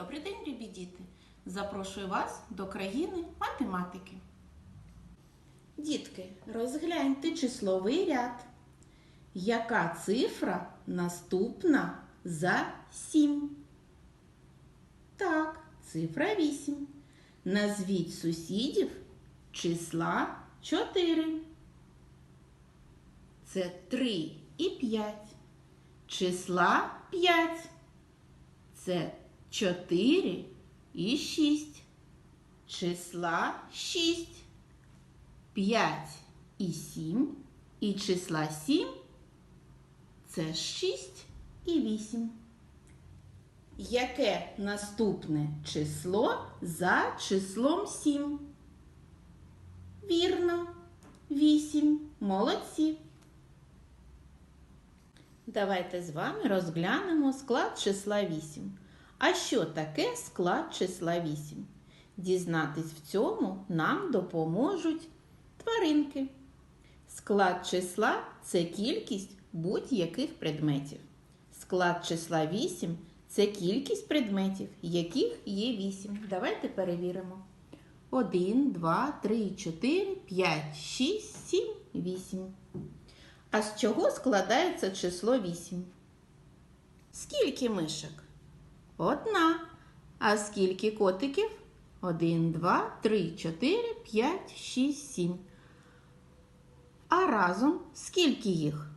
Добрий день, любі діти! Запрошую вас до країни математики. Дітки, розгляньте числовий ряд. Яка цифра наступна за 7? Так, цифра 8. Назвіть сусідів числа 4. Це 3 і 5. Числа 5. Це 4 і 6. Числа 6. 5 і 7. І числа 7 це 6 і 8. Яке наступне число за числом 7? Вірно, 8. Молодці. Давайте з вами розглянемо склад числа 8. А що таке склад числа 8? Дізнатись в цьому нам допоможуть тваринки. Склад числа це кількість будь-яких предметів. Склад числа 8 це кількість предметів, яких є 8. Давайте перевіримо. 1, 2, 3, 4, 5, 6, 7, 8. А з чого складається число 8? Скільки мишок? Одна. А скільки котиків? Один, два, три, чотири, п'ять, шість, сім. А разом скільки їх?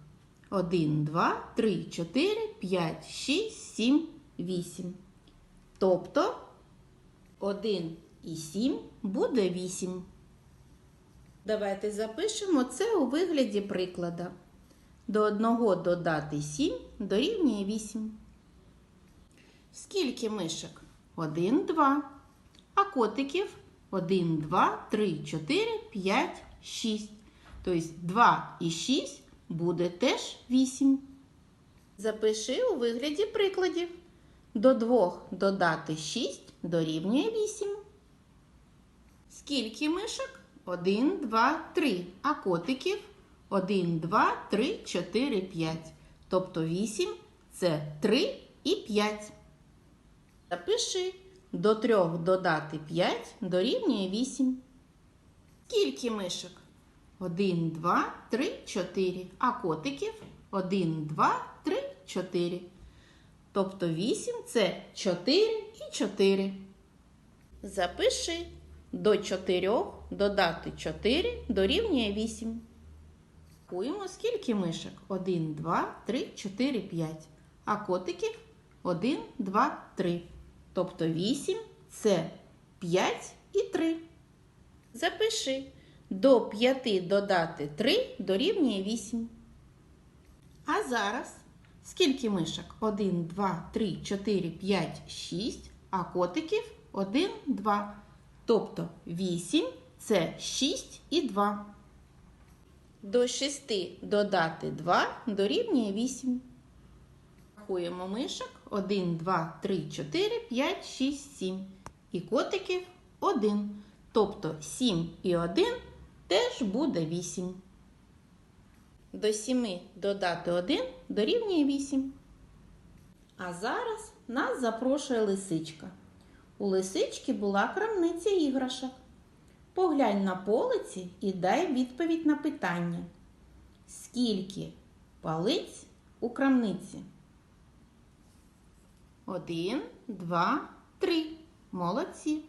Один, два, три, чотири, п'ять, шість, сім, вісім. Тобто один і сім буде вісім. Давайте запишемо це у вигляді приклада. До одного додати 7 дорівнює 8. Скільки мишок? 1, 2. А котиків 1, 2, 3, 4, 5, 6. Тобто 2 і 6 буде теж 8. Запиши у вигляді прикладів. До 2 додати 6 дорівнює 8. Скільки мишок? 1, 2, 3. А котиків 1, 2, 3, 4, 5. Тобто 8 це 3 і 5. Запиши. До 3 додати 5 дорівнює 8. Скільки мишок? 1, 2, 3, 4. А котиків 1, 2, 3, 4. Тобто 8 це 4 і 4. Запиши. До 4 додати 4 дорівнює 8. Рахуємо, скільки мишок? 1, 2, 3, 4, 5. А котиків 1, 2, 3. Тобто 8 це 5 і 3. Запиши. До 5 додати 3 дорівнює 8. А зараз скільки мишок? 1, 2, 3, 4, 5, 6. А котиків 1, 2. Тобто 8 це 6 і 2. До 6 додати 2 дорівнює 8. Рахуємо мишок 1, 2, 3, 4, 5, 6, 7. І котиків 1. Тобто 7 і 1 теж буде 8. До 7 додати 1 дорівнює 8. А зараз нас запрошує лисичка. У лисички була крамниця іграшок. Поглянь на полиці і дай відповідь на питання. Скільки палиць у крамниці? Один, два, три. Молодці.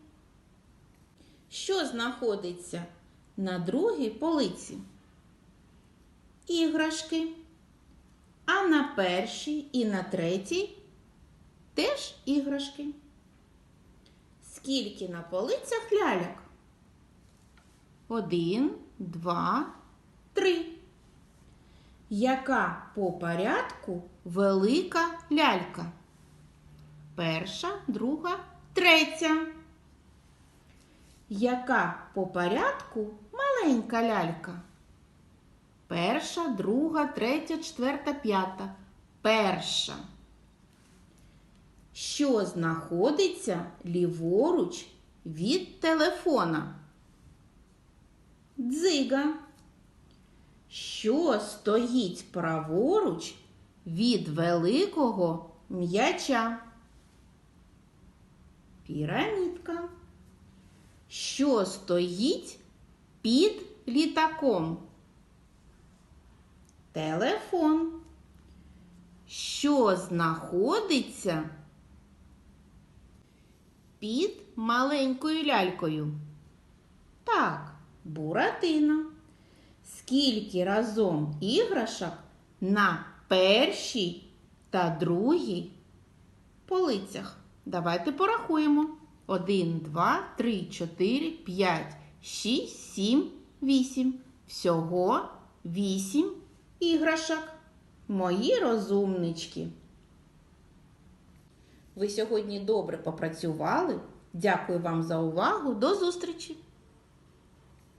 Що знаходиться на другій полиці? Іграшки. А на першій і на третій теж іграшки. Скільки на полицях ляльок? Один, два, три. Яка по порядку велика лялька? Перша, друга, третя. Яка по порядку маленька лялька? Перша, друга, третя, четверта, п'ята. Перша. Що знаходиться ліворуч від телефона? Дзига. Що стоїть праворуч від великого м'яча? Пірамідка. Що стоїть під літаком? Телефон. Що знаходиться під маленькою лялькою? Так, буратино. Скільки разом іграшок на першій та другій полицях? Давайте порахуємо. 1, 2, 3, 4, 5, 6, 7, 8. Всього 8 іграшок. Мої розумнички. Ви сьогодні добре попрацювали. Дякую вам за увагу. До зустрічі!